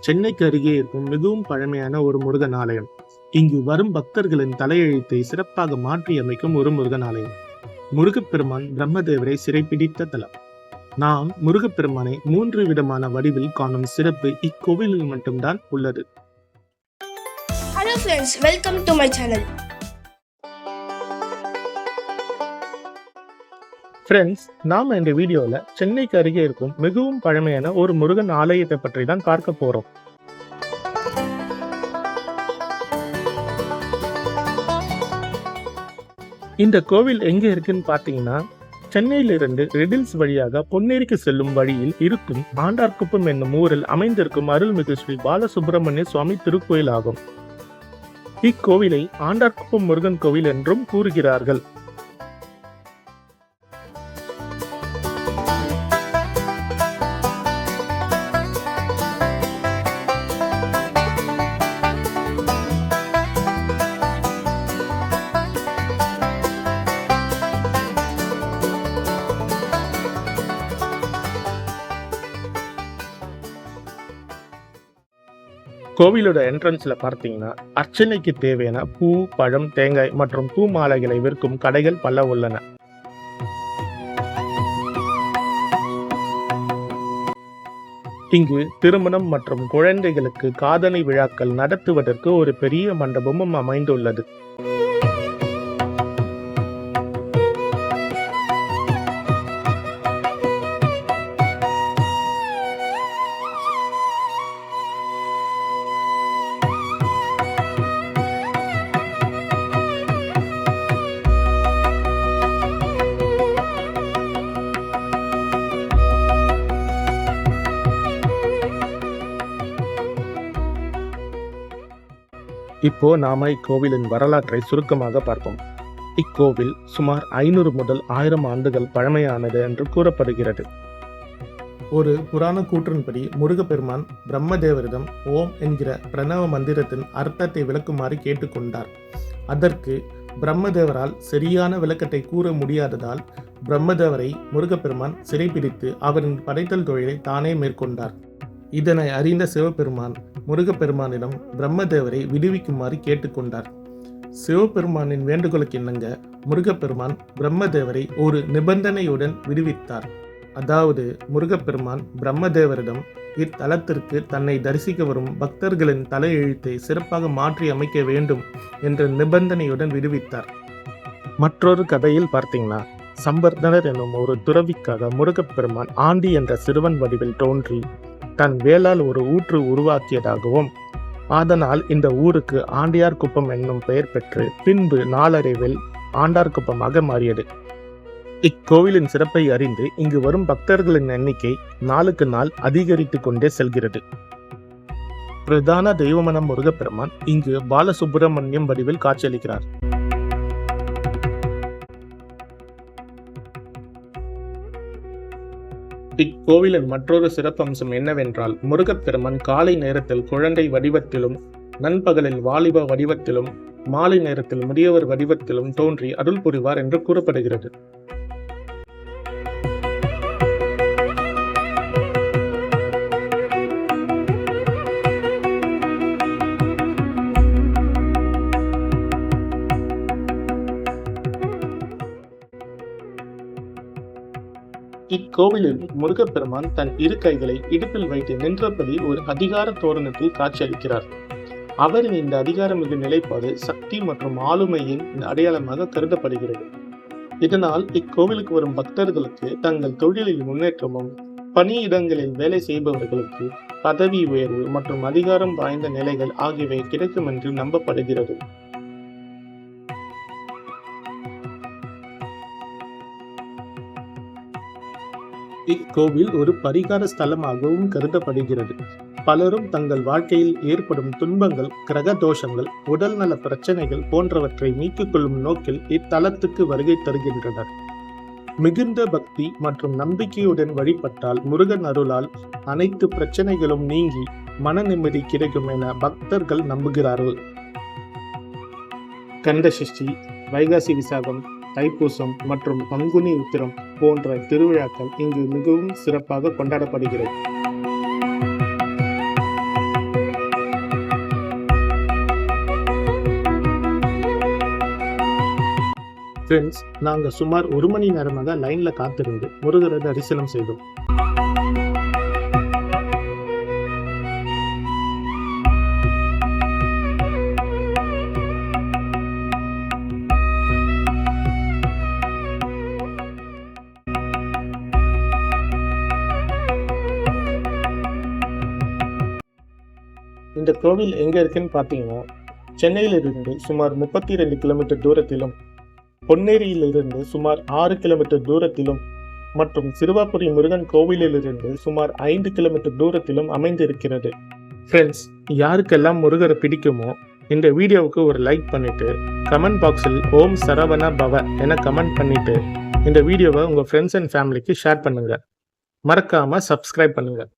சென்னைக்கு அருகே இருக்கும் மிகவும் பழமையான ஒரு முருகன் ஆலயம் இங்கு வரும் பக்தர்களின் தலையெழுத்தை சிறப்பாக மாற்றி அமைக்கும் ஒரு முருகன் ஆலயம் முருகப்பெருமான் பிரம்மதேவரை சிறைப்பிடித்த தலம். நாம் முருகப்பெருமானை மூன்று விதமான வடிவில் காணும் சிறப்பு இக்கோவிலில் மட்டும்தான் உள்ளது. Hello friends welcome to my channel friends நாம் இந்த வீடியோவில் சென்னைக்கு அருகே இருக்கும் மிகவும் பழமையான ஒரு முருகன் ஆலயத்தை பற்றி தான் பார்க்க போகிறோம் இந்த கோவில் எங்கே இருக்குன்னு பார்த்தீங்கன்னா சென்னையிலிருந்து ரெடில்ஸ் வழியாக பொன்னேரிக்கு செல்லும் வழியில் இருக்கும் ஆண்டார்குப்பம் என்னும் ஊரில் அமைந்திருக்கும் அருள்மிகு ஸ்ரீ பாலசுப்பிரமணிய சுவாமி திருக்கோயில் ஆகும் இக்கோவிலை ஆண்டார்குப்பம் முருகன் கோவில் என்றும் கூறுகிறார்கள். கோவிலோட என்ட்ரன்ஸில் பார்த்தீங்கன்னா அர்ச்சனைக்கு தேவையான பூ பழம் தேங்காய் மற்றும் பூ மாலைகளை விற்கும் கடைகள் பல உள்ளன. இங்கு திருமணம் மற்றும் குழந்தைகளுக்கு காதணி விழாக்கள் நடத்துவதற்கு ஒரு பெரிய மண்டபமும் அமைந்துள்ளது. இப்போ நாம இக்கோவிலின் வரலாற்றை சுருக்கமாக பார்ப்போம். இக்கோவில் சுமார் ஐநூறு முதல் ஆயிரம் ஆண்டுகள் பழமையானது என்று கூறப்படுகிறது. ஒரு புராண கூற்றின்படி முருகப்பெருமான் பிரம்மதேவரிடம் ஓம் என்கிற பிரணவ மந்திரத்தின் அர்த்தத்தை விளக்குமாறு கேட்டுக்கொண்டார். அதற்கு பிரம்மதேவரால் சரியான விளக்கத்தை கூற முடியாததால் பிரம்மதேவரை முருகப்பெருமான் சிறைபிடித்து அவரின் படைத்தல் தொழிலை தானே மேற்கொண்டார். இதனை அறிந்த சிவபெருமான் முருகப்பெருமானிடம் பிரம்மதேவரை விடுவிக்குமாறு கேட்டுக்கொண்டார். சிவபெருமானின் வேண்டுகோளுக்கு இணங்க முருகப்பெருமான் பிரம்மதேவரை ஒரு நிபந்தனையுடன் விடுவித்தார். அதாவது முருகப்பெருமான் பிரம்மதேவரிடம் இத்தலத்திற்கு தன்னை தரிசிக்க வரும் பக்தர்களின் தலையெழுத்தை சிறப்பாக மாற்றி அமைக்க வேண்டும் என்ற நிபந்தனையுடன் விடுவித்தார். மற்றொரு கதையில் பார்த்தீங்கன்னா சம்பர்தனர் என்னும் ஒரு துறவிக்காக முருகப்பெருமான் ஆண்டி என்ற சிறுவன் வடிவில் தோன்றி தன் வேளால் ஒரு ஊற்று உருவாக்கியதாகவும் அதனால் இந்த ஊருக்கு ஆண்டியார் குப்பம் என்னும் பெயர் பெற்று பின்பு நாளடைவில் ஆண்டார் குப்பமாக மாறியது. இக்கோவிலின் சிறப்பை அறிந்து இங்கு வரும் பக்தர்களின் எண்ணிக்கை நாளுக்கு நாள் அதிகரித்து கொண்டே செல்கிறது. பிரதான தெய்வமனம் முருகப்பெருமான் இங்கு பாலசுப்பிரமணியம் வடிவில் காட்சியளிக்கிறார். இக்கோவிலின் மற்றொரு சிறப்பம்சம் என்னவென்றால் முருகப்பெருமன் காலை நேரத்தில் குழந்தை வடிவத்திலும் நண்பகலில் வாலிப வடிவத்திலும் மாலை நேரத்தில் முதியவர் வடிவத்திலும் தோன்றி அருள் புரிவார் என்று கூறப்படுகிறது. இக்கோவிலில் முருகப்பெருமான் தன் இரு கைகளை இடுப்பில் வைத்து நின்றபடி ஒரு அதிகார தோரணத்தில் காட்சியளிக்கிறார். அவரின் இந்த அதிகாரமிகு நிலைப்பாடு சக்தி மற்றும் ஆளுமையின் அடையாளமாக கருதப்படுகிறது. இதனால் இக்கோவிலுக்கு வரும் பக்தர்களுக்கு தங்கள் தொழிலில் முன்னேற்றமும் பணியிடங்களில் வேலை செய்பவர்களுக்கு பதவி உயர்வு மற்றும் அதிகாரம் வாய்ந்த நிலைகள் ஆகியவை கிடைக்கும் என்று நம்பப்படுகிறது. இக்கோவில் ஒரு பரிகார ஸ்தலமாகவும் கருதப்படுகிறது. பலரும் தங்கள் வாழ்க்கையில் ஏற்படும் துன்பங்கள் கிரக தோஷங்கள் உடல்நல பிரச்சனைகள் போன்றவற்றை நீக்கிக் கொள்ளும் நோக்கில் இத்தலத்துக்கு வருகை தருகின்றனர். மிகுந்த பக்தி மற்றும் நம்பிக்கையுடன் வழிபட்டால் முருகன் அருளால் அனைத்து பிரச்சனைகளும் நீங்கி மன நிம்மதி கிடைக்கும் என பக்தர்கள் நம்புகிறார்கள். கந்த சஷ்டி வைகாசி விசாகம் தைப்பூசம் மற்றும் பங்குனி உத்திரம் போன்ற திருவிழாக்கள் இங்கு மிகவும் சிறப்பாக கொண்டாடப்படுகிறது. ஃப்ரெண்ட்ஸ் நாங்கள் சுமார் ஒரு மணி நேரமாக லைனில் காத்திருந்து முருகரை தரிசனம் செய்தோம். இந்த கோவில் எங்கே இருக்குன்னு பார்த்தீங்கன்னா சென்னையிலிருந்து சுமார் முப்பத்தி ரெண்டு கிலோமீட்டர் தூரத்திலும் பொன்னேரியிலிருந்து சுமார் ஆறு கிலோமீட்டர் தூரத்திலும் மற்றும் சிறுவாபுரி முருகன் கோவிலிலிருந்து சுமார் ஐந்து கிலோமீட்டர் தூரத்திலும் அமைந்திருக்கிறது. ஃப்ரெண்ட்ஸ் யாருக்கெல்லாம் முருகரை பிடிக்குமோ இந்த வீடியோவுக்கு ஒரு லைக் பண்ணிட்டு கமெண்ட் பாக்ஸில் ஓம் சரவண பவ என கமெண்ட் பண்ணிட்டு இந்த வீடியோவை உங்கள் ஃப்ரெண்ட்ஸ் அண்ட் ஃபேமிலிக்கு ஷேர் பண்ணுங்கள் மறக்காமல் சப்ஸ்கிரைப் பண்ணுங்கள்